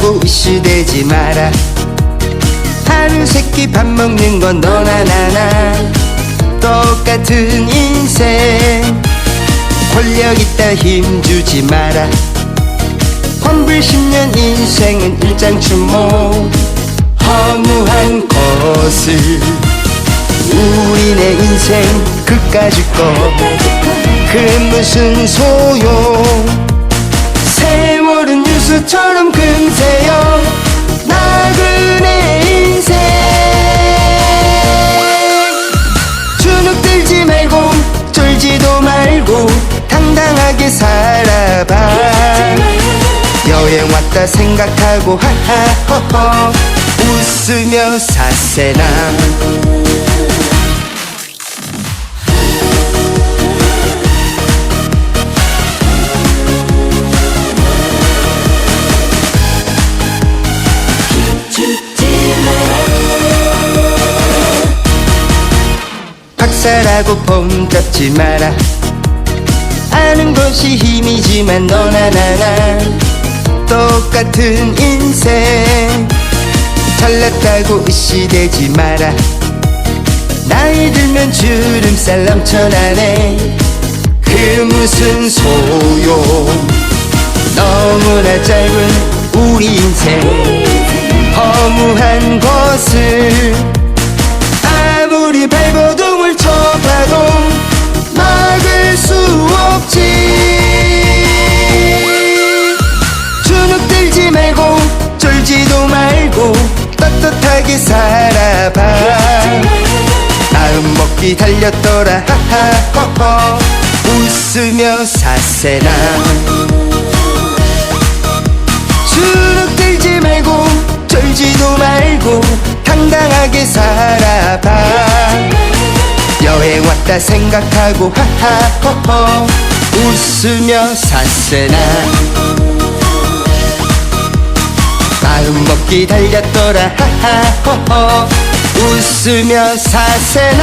의시되지 마라. 하루 세끼 밥 먹는 건 너나 나나. 똑같은 인생. 권력 있다 힘주지 마라. 환불 10년 인생은 일장춘몽 허무한 것을 우리네 인생 그까짓 거 그 무슨 소용 여행 왔다 생각하고 하하호호 웃으며 사세나 박사라고 폼 잡지 마라 아는 것이 힘이지만 너나 나나 똑같은 인생. 잘났다고 의시되지 마라. 나이 들면 주름살 넘쳐나네. 그 무슨 소용 말고 떳떳하게 살아봐. 마음 먹기 달렸더라. 하하호호 웃으며 사세나 주눅 들지 말고 쫄지도 말고 당당하게 살아봐. 여행 왔다 생각하고 하하호호 웃으며 사세나 마음 먹기 달렸더라. 하하 호호. 웃으며 사세나